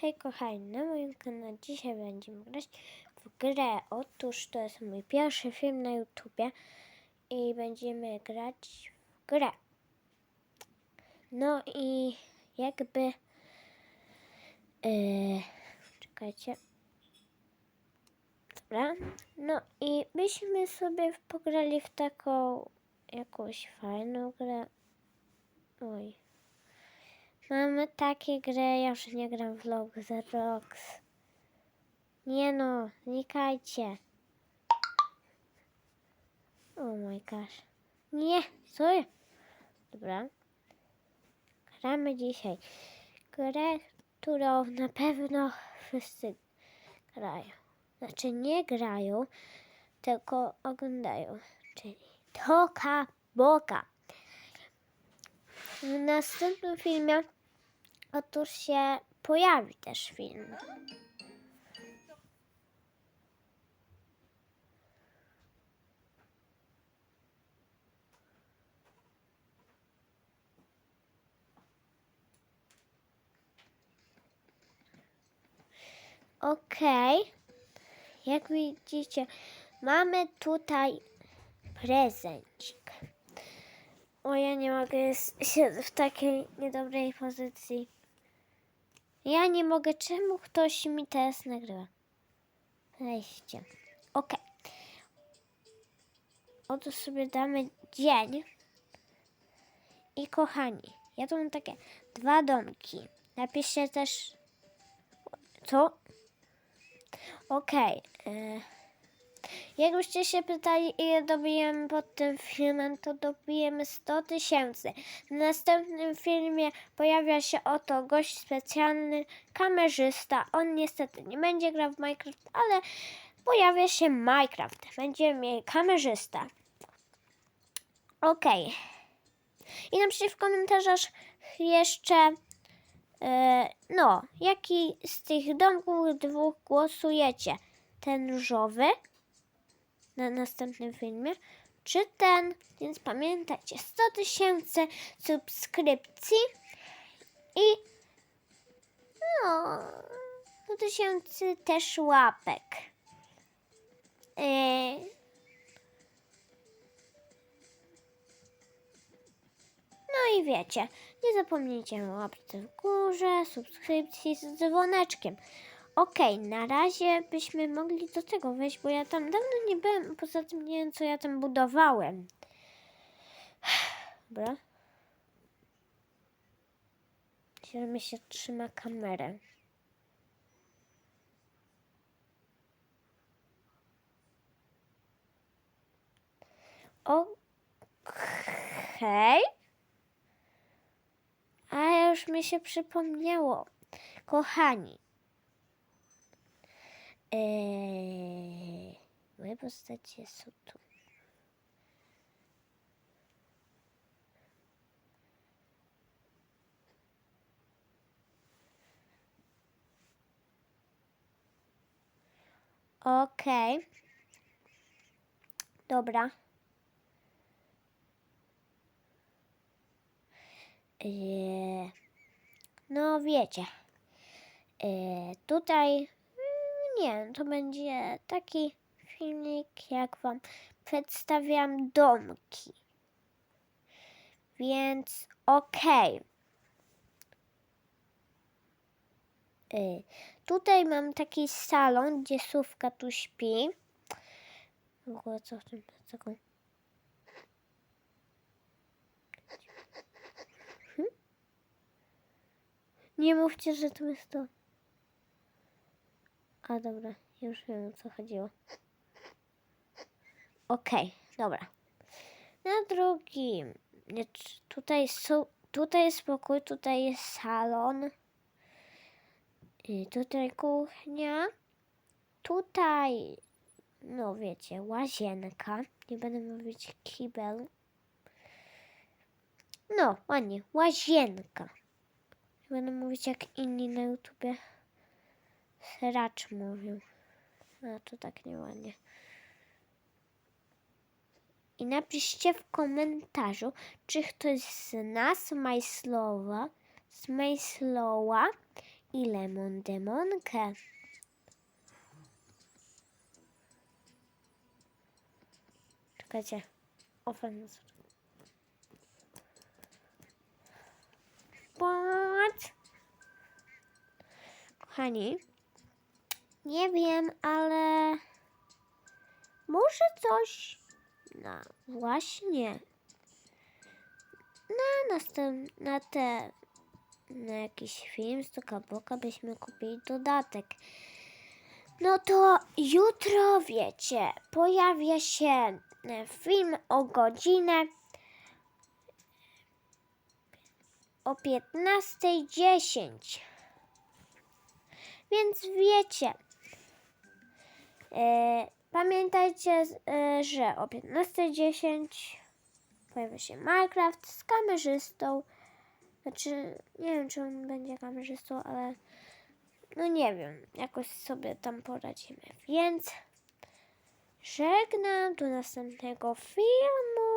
Hej kochani, na moim kanale dzisiaj będziemy grać w grę. Otóż to jest mój pierwszy film na YouTubie i będziemy grać w grę. No i jakby... Yy, czekajcie. Dobra. No i byśmy sobie pograli w taką jakąś fajną grę. Oj. Mamy takie gry, ja już nie gram w Roblox. Nie no, znikajcie. Oh my gosh. Nie, co jest? Dobra. Gramy dzisiaj grę, którą na pewno wszyscy grają. Znaczy nie grają, tylko oglądają. Czyli Toka Boka. W następnym filmie otóż się pojawi też film. Okej. Jak widzicie, mamy tutaj prezencik. O, ja nie mogę, jest, w takiej niedobrej pozycji. Ja nie mogę, czemu ktoś mi teraz nagrywa? Weźcie. Okej. Oto sobie damy dzień. I kochani, ja tu mam takie dwa domki. Napiszcie też... Co? Okej. e, Jakbyście się pytali, ile dobijemy pod tym filmem, to dobijemy 100 tysięcy. W następnym filmie pojawia się oto gość specjalny, kamerzysta. On niestety nie będzie grał w Minecraft, ale pojawia się Minecraft. Będziemy mieli kamerzysta. Okej. I napiszcie w komentarzach jeszcze, e, no, jaki z tych domków dwóch głosujecie. Ten różowy na następnym filmie, czy ten. Więc pamiętajcie, 100 tysięcy subskrypcji i no, 100 tysięcy też łapek. Yy. No i wiecie, nie zapomnijcie o łapce w górze, subskrypcji z dzwoneczkiem. Okej, na razie byśmy mogli do tego wejść, bo ja tam dawno nie byłem, poza tym nie wiem, co ja tam budowałem. Dobra. Mi się trzyma kamerę. Okej. A już mi się przypomniało. Kochani, Eee, moje postacie są tu. Okej. Dobra. Eee, no wiecie. Eee, tutaj nie, to będzie taki filmik, jak Wam przedstawiam domki. Więc okej. Y, Tutaj mam taki salon, gdzie Sówka tu śpi. W ogóle co w tym. Hmm? Nie mówcie, że to jest to. A dobra, już wiem o co chodziło. Okej, dobra. Na drugim. Tutaj są. Tutaj jest pokój, tutaj jest salon. I tutaj kuchnia. Tutaj, no wiecie, łazienka. Nie będę mówić kibel. No, ładnie, łazienka. Będę mówić jak inni na YouTubie. Sracz mówił. A to tak nieładnie. I napiszcie w komentarzu, czy ktoś z nas Majslowa, z Majslowa i Lemon Demonkę. Czekajcie. Ofensyw. What? Kochani, nie wiem, ale może coś na właśnie na następ, na te na jakiś film z Boka byśmy kupili dodatek. No to jutro, wiecie, pojawia się film o godzinę o 15.10. Więc wiecie, pamiętajcie, e, że o 15.10 pojawia się Minecraft z kamerzystą. Znaczy, nie wiem, czy on będzie kamerzystą, ale no nie wiem, jakoś sobie tam poradzimy. Więc żegnam do następnego filmu.